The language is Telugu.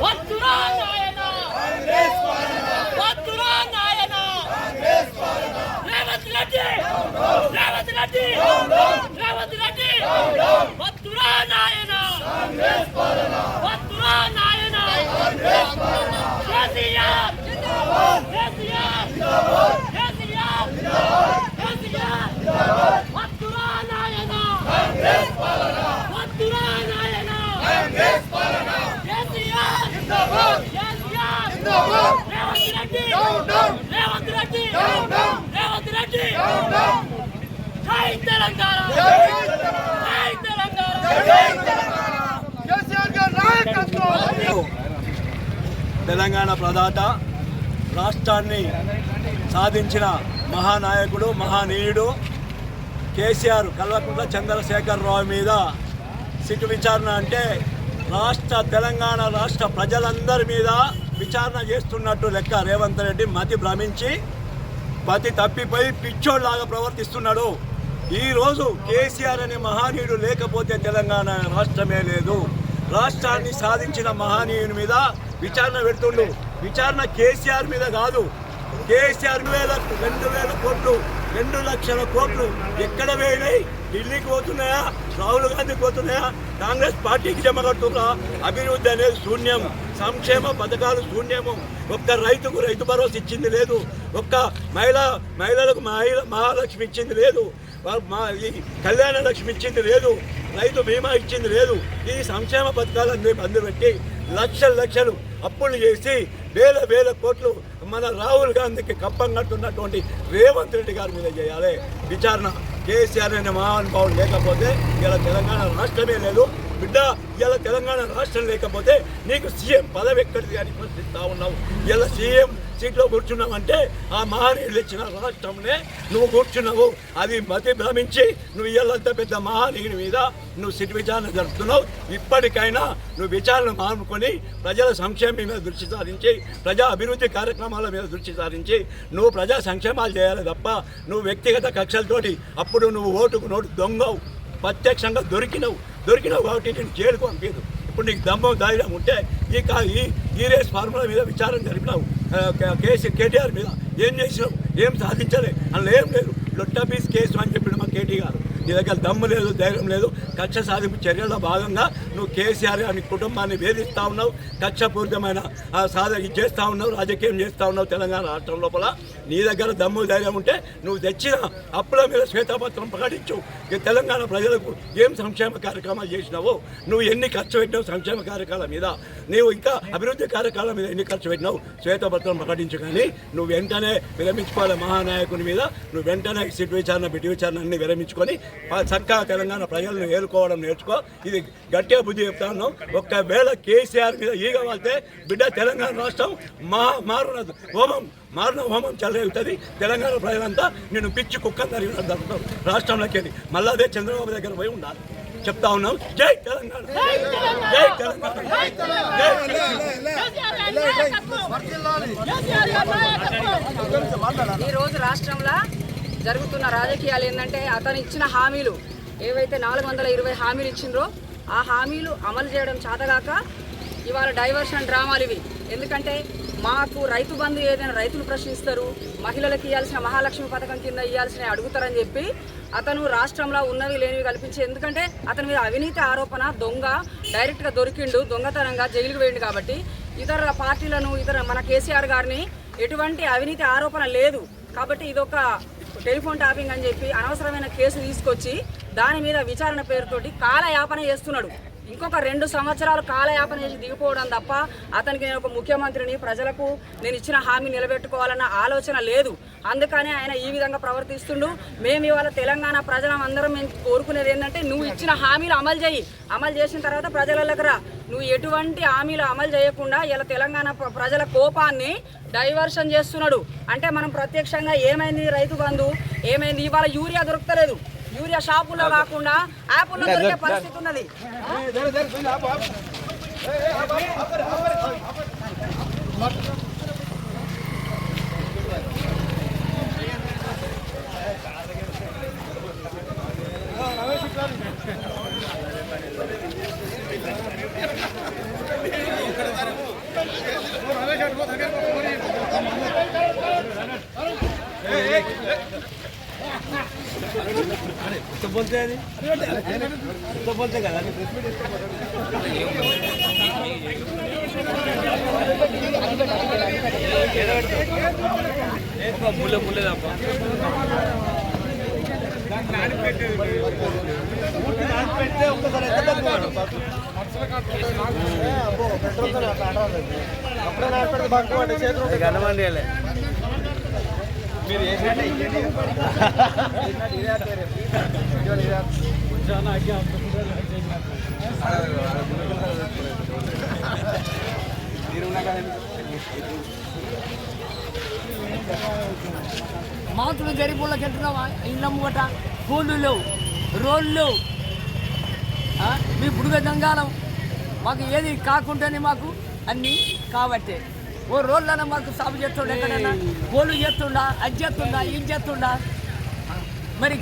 What's wrong? తెలంగాణ! ప్రదాత రాష్ట్రాన్ని సాధించిన మహానాయకుడు మహానీయుడు కేసీఆర్ కల్వకుంట్ల చంద్రశేఖరరావు మీద సిట్టు విచారణ అంటే రాష్ట్ర తెలంగాణ రాష్ట్ర ప్రజలందరి మీద విచారణ చేస్తున్నట్టు లెక్క రేవంత్ రెడ్డి మతి భ్రమించి మతి తప్పిపోయి పిచ్చోడ్లాగా ప్రవర్తిస్తున్నాడు. ఈరోజు కేసీఆర్ అనే మహనీయుడు లేకపోతే తెలంగాణ రాష్ట్రమే లేదు. రాష్ట్రాన్ని సాధించిన మహనీయుని మీద విచారణ పెడుతుండు. విచారణ కేసీఆర్ మీద కాదు. కేసీఆర్ వేల రెండు వేల కోట్లు రెండు లక్షల కోట్లు ఎక్కడ వేయినాయి ఢిల్లీకి పోతున్నాయా? రాహుల్ గాంధీకి పోతున్నాయా? కాంగ్రెస్ పార్టీకి జమ కడుతున్నా అభివృద్ధి అనేది శూన్యం. సంక్షేమ పథకాలు శూన్యము. ఒక్క రైతుకు రైతు భరోసా ఇచ్చింది లేదు. ఒక్క మహిళ మహిళలకు మహిళ మహాలక్ష్మి ఇచ్చింది లేదు. మా ఈ కళ్యాణ లక్ష్మి ఇచ్చింది లేదు రైతు బీమా ఇచ్చింది లేదు. ఈ సంక్షేమ పథకాలు బంద్ అందబెట్టి లక్షలు లక్షలు అప్పులు చేసి వేల వేల కోట్లు మన రాహుల్ గాంధీకి కప్పం కట్టున్నటువంటి రేవంత్ రెడ్డి గారి మీద చేయాలి. విచారణ కేసీఆర్ అనే మహానుభావుడు లేకపోతే ఇలా తెలంగాణ రాష్ట్రమే లేదు. బిడ్డ ఇలా తెలంగాణ రాష్ట్రం లేకపోతే నీకు సీఎం పదవి ఎక్కడిది అని ప్రశ్నిస్తా ఉన్నావు. ఇలా సీఎం సీట్లో కూర్చున్నావంటే ఆ మహానీయులు ఇచ్చిన రాష్ట్రంనే నువ్వు కూర్చున్నావు. అది మతి భ్రమించి నువ్వు ఇళ్ళంత పెద్ద మహానీయుని మీద నువ్వు సిట్ విచారణ జరుపుతున్నావు. ఇప్పటికైనా నువ్వు విచారణ మానుకొని ప్రజల సంక్షేమం మీద దృష్టి సారించి ప్రజా అభివృద్ధి కార్యక్రమాల మీద దృష్టి సారించి నువ్వు ప్రజా సంక్షేమాలు చేయాలి తప్ప నువ్వు వ్యక్తిగత కక్షలతోటి అప్పుడు నువ్వు ఓటుకు నోటు దొంగవు. ప్రత్యక్షంగా దొరికినవు. దొరికినావు కాబట్టి నేను జైలుకు పంపించదు. ఇప్పుడు నీకు దమ్మం ధైర్యం ఉంటే ఈ కా ఈ ఈ రేస్ ఫార్ములా మీద విచారణ జరిపినావు. కేసు కేసీ కేటీఆర్ మీద ఏం చేసినావు? ఏం సాధించలే? అందులో ఏం లేదు. లొట్టబీస్ కేసు అని చెప్పిన మా కేటీ గారు. నీ దగ్గర దమ్ము లేదు ధైర్యం లేదు. కక్ష సాధింపు చర్యల్లో భాగంగా నువ్వు కేసీఆర్ అని కుటుంబాన్ని వేధిస్తూ ఉన్నావు. కక్షపూరితమైన సాధన చేస్తూ ఉన్నావు. రాజకీయం చేస్తూ ఉన్నావు తెలంగాణ రాష్ట్రం లోపల. నీ దగ్గర దమ్ము ధైర్యం ఉంటే నువ్వు తెచ్చిన అప్పుల మీద శ్వేతపత్రం ప్రకటించు. తెలంగాణ ప్రజలకు ఏం సంక్షేమ కార్యక్రమాలు చేసినావో నువ్వు ఎన్ని ఖర్చు పెట్టినావు సంక్షేమ కార్యక్రమాల మీద? నీవు ఇంకా అభివృద్ధి కార్యక్రమాల మీద ఎన్ని ఖర్చు పెట్టినావు? శ్వేతపత్రం ప్రకటించు కానీ నువ్వు వెంటనే విరమించుకోవాలి మహానాయకుని మీద. నువ్వు వెంటనే సిట్ విచారణ బిడ్డి విచారణ అన్ని విరమించుకొని చక్కగా తెలంగాణ ప్రజలను ఏలుకోవడం నేర్చుకో. ఇది గట్టిగా బుద్ధి చెప్తాను ఒక్కవేళ కేసీఆర్ మీద ఈగ వాళ్తే బిడ్డ తెలంగాణ రాష్ట్రం మా మారున హోమం మారున హోమం చెలరేగుతుంది తెలంగాణ ప్రజలంతా నేను పిచ్చి కుక్క జరిగిన రాష్ట్రంలోకి వెళ్ళి మళ్ళీ అదే చంద్రబాబు దగ్గర పోయి ఉండాలి. చెప్తా ఉన్నాం జై తెలంగాణ. జై తెలంగాణ. జై ఈ రోజు రాష్ట్రంలో జరుగుతున్న రాజకీయాలు ఏంటంటే అతను ఇచ్చిన హామీలు ఏవైతే నాలుగు వందల ఇరవై హామీలు ఇచ్చిండ్రో ఆ హామీలు అమలు చేయడం చేతగాక ఇవాళ డైవర్షన్ డ్రామాలు ఇవి. ఎందుకంటే మాకు రైతు బంధు ఏదైనా రైతులు ప్రశ్నిస్తారు మహిళలకు ఇవ్వాల్సిన మహాలక్ష్మి పథకం కింద ఇవ్వాల్సిన అడుగుతారని చెప్పి అతను రాష్ట్రంలో ఉన్నవి లేనివి కల్పించి ఎందుకంటే అతని మీద అవినీతి ఆరోపణ దొంగ డైరెక్ట్గా దొరికిండు దొంగతనంగా జైలుకు వేయండు కాబట్టి ఇతర పార్టీలను ఇతర మన కేసీఆర్ గారిని ఎటువంటి అవినీతి ఆరోపణ లేదు. కాబట్టి ఇదొక టెలిఫోన్ టాపింగ్ అని చెప్పి అనవసరమైన కేసు తీసుకొచ్చి దాని మీద విచారణ పేరుతోటి కాలయాపన చేస్తున్నాడు. ఇంకొక రెండు సంవత్సరాలు కాలయాపన చేసి దిగిపోవడం తప్ప అతనికి నేను ఒక ముఖ్యమంత్రిని ప్రజలకు నేను ఇచ్చిన హామీ నిలబెట్టుకోవాలన్న ఆలోచన లేదు. అందుకనే ఆయన ఈ విధంగా ప్రవర్తిస్తుండు. మేము ఇవాళ తెలంగాణ ప్రజలం అందరం మేము కోరుకునేది ఏంటంటే నువ్వు ఇచ్చిన హామీలు అమలు చేయి. అమలు చేసిన తర్వాత ప్రజలకు రా. నువ్వు ఎటువంటి హామీలు అమలు చేయకుండా ఇలా తెలంగాణ ప్రజల కోపాన్ని డైవర్షన్ చేస్తున్నాడు. అంటే మనం ప్రత్యక్షంగా ఏమైంది రైతు బంధు? ఏమైంది? ఇవాళ యూరియా దొరకలేదు యూరియా షాపుల్లో కాకుండా యాప్ల్లో దొరికే పరిస్థితి ఉన్నది. ఎంత బొలితే అది ఎంత బొలితే కదా? ముళ్ళ ముళ్ళే తప్ప పెడితే ఒక్కసారి ఎంత డబ్బు మేడం? అది కనమండియాలే. మీరు మాతులు గరీబుల్లోకి వెళ్తున్నావా ఇళ్ళ ముంగట ఫోన్లు లేవు రోడ్లు లేవు. మీ బుడుగ దంగాలం మాకు ఏది కాకుండానే మాకు అన్నీ కాబట్టే ఓ రోడ్లన మాకు సాగు చేస్తుండ ఎక్కడన్నా? పోలు చేస్తుండా? అది చేస్తుండా? ఇది చేస్తుండా? మరి